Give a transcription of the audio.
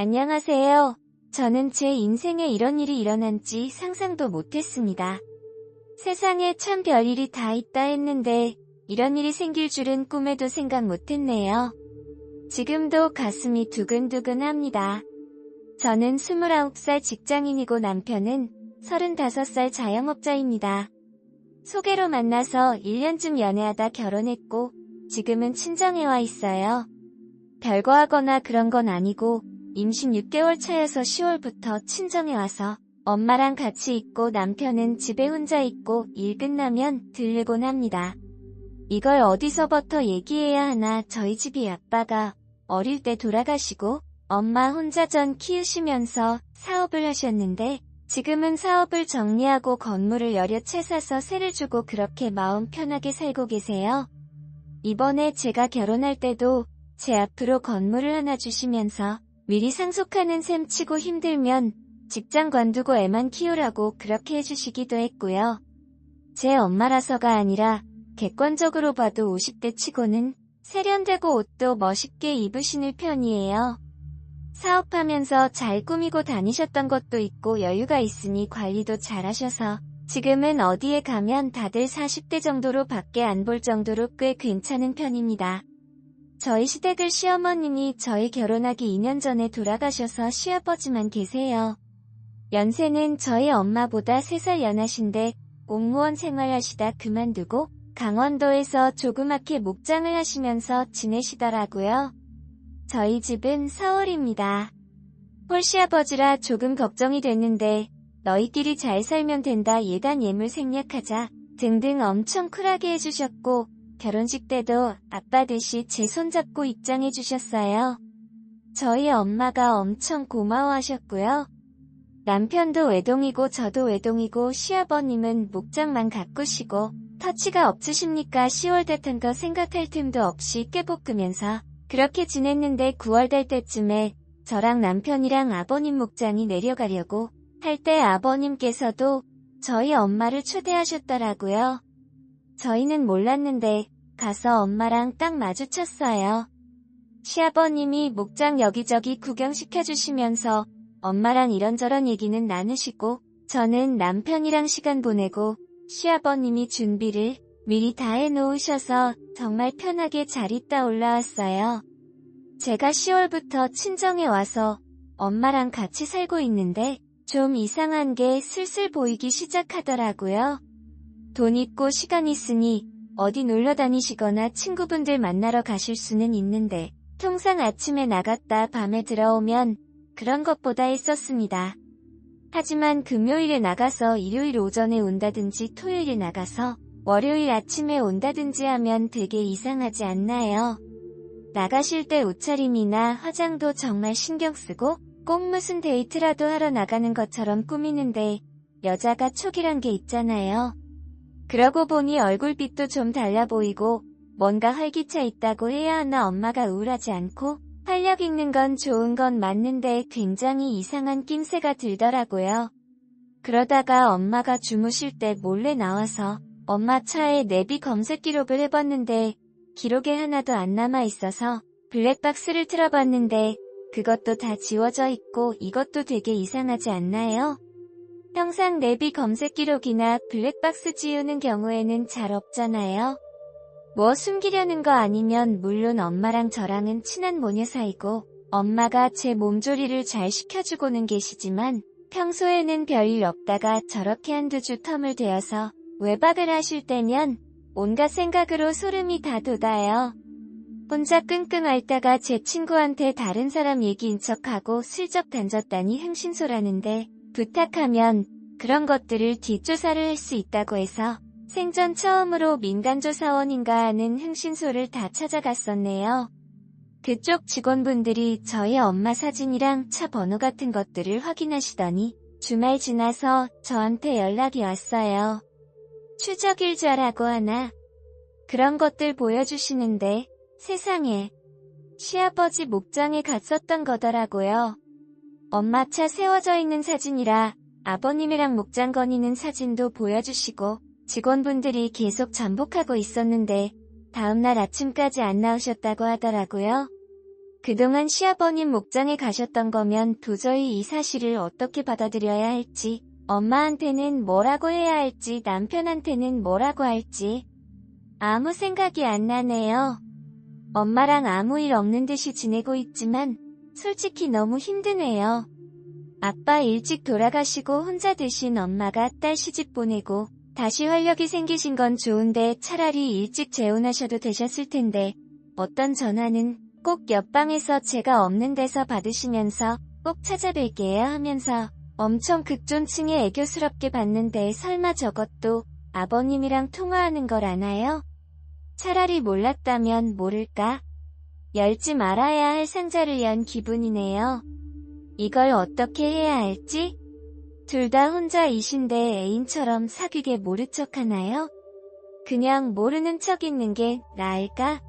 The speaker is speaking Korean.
안녕하세요. 저는 제 인생에 이런 일이 일어난지 상상도 못했습니다. 세상에 참 별일이 다 있다 했는데 이런 일이 생길 줄은 꿈에도 생각 못했네요. 지금도 가슴이 두근두근합니다. 저는 29살 직장인이고 남편은 35살 자영업자입니다. 소개로 만나서 1년쯤 연애하다 결혼했고 지금은 친정에 와 있어요. 별거 하거나 그런 건 아니고 임신 6개월 차여서 10월부터 친정에 와서 엄마랑 같이 있고 남편은 집에 혼자 있고 일 끝나면 들르곤 합니다. 이걸 어디서부터 얘기해야 하나 저희 집이 아빠가 어릴 때 돌아가시고 엄마 혼자 전 키우시면서 사업을 하셨는데 지금은 사업을 정리하고 건물을 여러 채 사서 세를 주고 그렇게 마음 편하게 살고 계세요. 이번에 제가 결혼할 때도 제 앞으로 건물을 하나 주시면서 미리 상속하는 셈 치고 힘들면 직장 관두고 애만 키우라고 그렇게 해주시기도 했고요. 제 엄마라서가 아니라 객관적으로 봐도 50대 치고는 세련되고 옷도 멋있게 입으시는 편이에요. 사업하면서 잘 꾸미고 다니셨던 것도 있고 여유가 있으니 관리도 잘하셔서 지금은 어디에 가면 다들 40대 정도로 밖에 안 볼 정도로 꽤 괜찮은 편입니다. 저희 시댁을 시어머님이 저희 결혼하기 2년 전에 돌아가셔서 시아버지만 계세요. 연세는 저희 엄마보다 3살 연하신데 공무원 생활하시다 그만두고 강원도에서 조그맣게 목장을 하시면서 지내시더라고요. 저희 집은 서울입니다. 홀시아버지라 조금 걱정이 됐는데 너희끼리 잘 살면 된다 예단 예물 생략하자 등등 엄청 쿨하게 해주셨고 결혼식 때도 아빠 듯이 제 손잡고 입장해 주셨어요. 저희 엄마가 엄청 고마워하셨고요. 남편도 외동이고 저도 외동이고 시아버님은 목장만 가꾸시고 터치가 없으십니까 10월 같은 거 생각할 틈도 없이 깨볶으면서 그렇게 지냈는데 9월 될 때쯤에 저랑 남편이랑 아버님 목장이 내려가려고 할 때 아버님께서도 저희 엄마를 초대하셨더라고요. 저희는 몰랐는데 가서 엄마랑 딱 마주쳤어요. 시아버님이 목장 여기저기 구경시켜주시면서 엄마랑 이런저런 얘기는 나누시고 저는 남편이랑 시간 보내고 시아버님이 준비를 미리 다 해놓으셔서 정말 편하게 잘 있다 올라왔어요. 제가 10월부터 친정에 와서 엄마랑 같이 살고 있는데 좀 이상한 게 슬슬 보이기 시작하더라고요. 돈 있고 시간 있으니 어디 놀러 다니시거나 친구분들 만나러 가실 수는 있는데 통상 아침에 나갔다 밤에 들어오면 그런 것보다 했었습니다. 하지만 금요일에 나가서 일요일 오전에 온다든지 토요일에 나가서 월요일 아침에 온다든지 하면 되게 이상하지 않나요? 나가실 때 옷차림이나 화장도 정말 신경 쓰고 꼭 무슨 데이트라도 하러 나가는 것처럼 꾸미는데 여자가 촉이란 게 있잖아요. 그러고 보니 얼굴빛도 좀 달라 보이고 뭔가 활기차 있다고 해야 하나 엄마가 우울하지 않고 활력 있는 건 좋은 건 맞는데 굉장히 이상한 낌새가 들더라고요. 그러다가 엄마가 주무실 때 몰래 나와서 엄마 차에 내비 검색 기록을 해봤는데 기록에 하나도 안 남아 있어서 블랙박스를 틀어봤는데 그것도 다 지워져 있고 이것도 되게 이상하지 않나요? 평상 내비 검색 기록이나 블랙박스 지우는 경우에는 잘 없잖아요. 뭐 숨기려는 거 아니면 물론 엄마랑 저랑은 친한 모녀 사이고 엄마가 제 몸조리를 잘 시켜주고는 계시지만 평소에는 별일 없다가 저렇게 한두 주 텀을 되어서 외박을 하실 때면 온갖 생각으로 소름이 다 돋아요. 혼자 끙끙 앓다가 제 친구한테 다른 사람 얘기인 척하고 슬쩍 던졌다니 흥신소라는데 부탁하면 그런 것들을 뒷조사를 할 수 있다고 해서 생전 처음으로 민간조사원인가 하는 흥신소를 다 찾아갔었네요. 그쪽 직원분들이 저희 엄마 사진이랑 차 번호 같은 것들을 확인하시더니 주말 지나서 저한테 연락이 왔어요. 추적일자라고 하나. 그런 것들 보여주시는데 세상에 시아버지 목장에 갔었던 거더라고요. 엄마 차 세워져 있는 사진이라 아버님이랑 목장 거니는 사진도 보여주시고 직원분들이 계속 잠복하고 있었는데 다음날 아침까지 안 나오셨다고 하더라고요. 그동안 시아버님 목장에 가셨던 거면 도저히 이 사실을 어떻게 받아들여야 할지, 엄마한테는 뭐라고 해야 할지, 남편한테는 뭐라고 할지, 아무 생각이 안 나네요. 엄마랑 아무 일 없는 듯이 지내고 있지만, 솔직히 너무 힘드네요. 아빠 일찍 돌아가시고 혼자 드신 엄마가 딸 시집 보내고, 다시 활력이 생기신 건 좋은데 차라리 일찍 재혼하셔도 되셨을 텐데, 어떤 전화는 꼭 옆방에서 제가 없는 데서 받으시면서 꼭 찾아뵐게요 하면서 엄청 극존층에 애교스럽게 받는데 설마 저것도 아버님이랑 통화하는 걸 아나요? 차라리 몰랐다면 모를까? 열지 말아야 할 상자를 연 기분이네요. 이걸 어떻게 해야 할지? 둘 다 혼자이신데 애인처럼 사귀게 모른 척 하나요? 그냥 모르는 척 있는 게 나을까?